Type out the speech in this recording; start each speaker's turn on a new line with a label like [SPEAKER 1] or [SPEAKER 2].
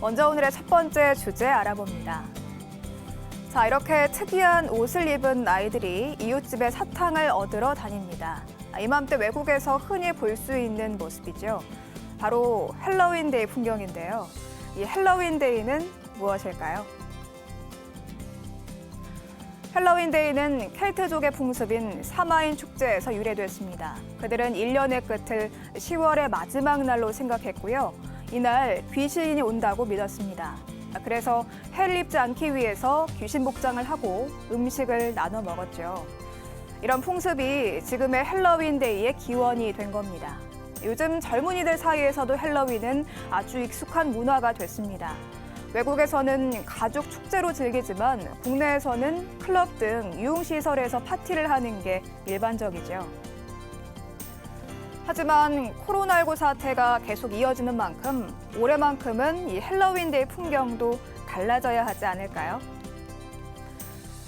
[SPEAKER 1] 먼저 오늘의 첫 번째 주제 알아봅니다. 자, 이렇게 특이한 옷을 입은 아이들이 이웃집에 사탕을 얻으러 다닙니다. 아, 이맘때 외국에서 흔히 볼 수 있는 모습이죠. 바로 헬로윈데이 풍경인데요. 이 헬로윈데이는 무엇일까요? 헬로윈데이는 켈트족의 풍습인 사마인 축제에서 유래됐습니다. 그들은 1년의 끝을 10월의 마지막 날로 생각했고요. 이날 귀신이 온다고 믿었습니다. 그래서 해를 입지 않기 위해서 귀신 복장을 하고 음식을 나눠 먹었죠. 이런 풍습이 지금의 헬로윈데이의 기원이 된 겁니다. 요즘 젊은이들 사이에서도 헬로윈은 아주 익숙한 문화가 됐습니다. 외국에서는 가족 축제로 즐기지만 국내에서는 클럽 등 유흥시설에서 파티를 하는 게 일반적이죠. 하지만 코로나19 사태가 계속 이어지는 만큼 올해만큼은 이 헬로윈데이 풍경도 달라져야 하지 않을까요?